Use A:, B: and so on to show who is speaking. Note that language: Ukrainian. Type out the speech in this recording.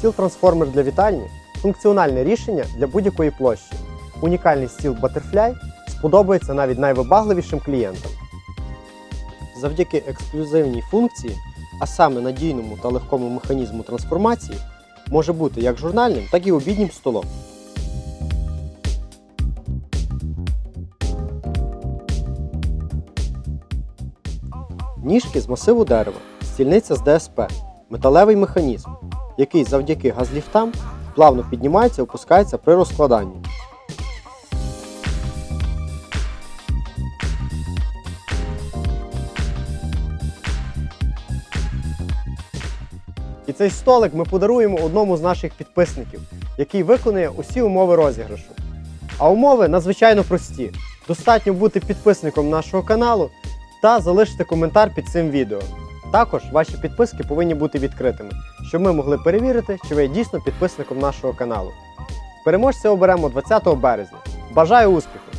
A: Стіл-трансформер для вітальні функціональне рішення для будь-якої площі. Унікальний стіл Butterfly сподобається навіть найвибагливішим клієнтам. Завдяки ексклюзивній функції, а саме надійному та легкому механізму трансформації, може бути як журнальним, так і обіднім столом. Ніжки з масиву дерева, стільниця з ДСП, металевий механізм, який завдяки газліфтам плавно піднімається і опускається при розкладанні. І цей столик ми подаруємо одному з наших підписників, який виконує усі умови розіграшу. А умови надзвичайно прості. Достатньо бути підписником нашого каналу та залишити коментар під цим відео. Також ваші підписки повинні бути відкритими, щоб ми могли перевірити, чи ви дійсно підписником нашого каналу. Переможця оберемо 20 березня. Бажаю успіху!